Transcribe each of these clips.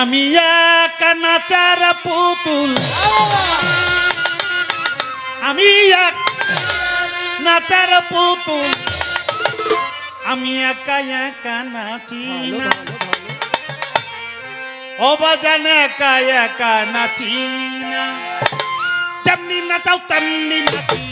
আমি কানা চারা পুতুল। আমি এক নাচার পুতুল। আমি একা একা নাচি না। ও বাজান একা একা নাচি না। যেমনি নাচাও তেমনি নাচি।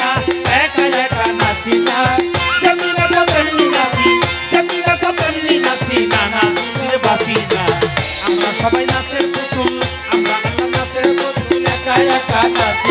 টাকা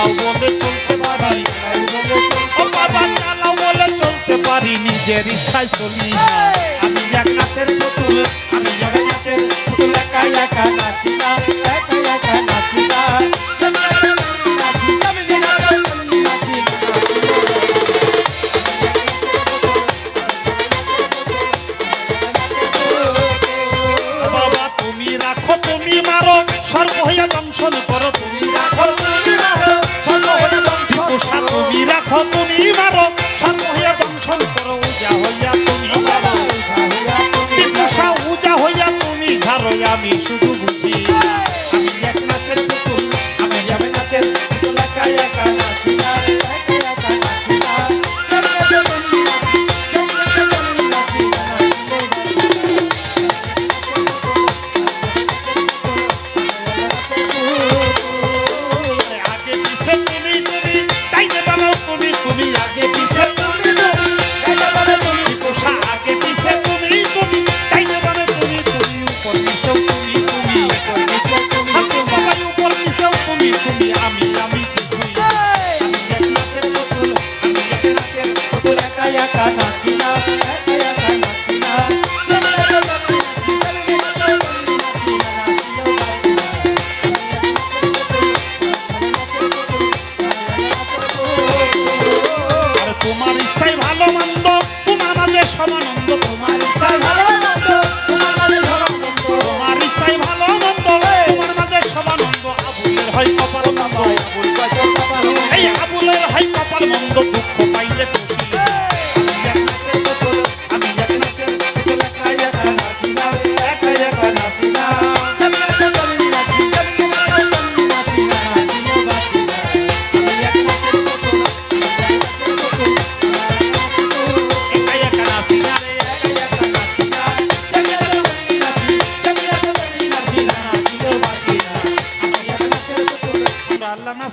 চালাও বলে চলতে পারি। ও বাবা, চালাও বলে চলতে পারি। নিজের ইচ্ছায় চলি। আমি এক নাচের আমি এক নাচের পুতুল। একা একা নাচি না একা একা নাচি না আমি শুধু Thank. এই আবুলের হাই কপাল মন্দ দুঃখ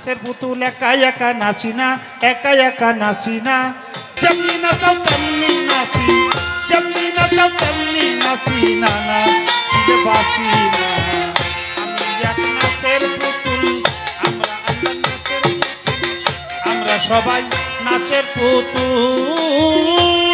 নাচের পুতুল একা একা নাচি না, একা একা নাচি না। যেমনি নাচাও তেমনি নাচি, যেমনি নাচাও তেমনি নাচি না না বাঁচি না। আমরা আমরা সবাই নাচের পুতুল।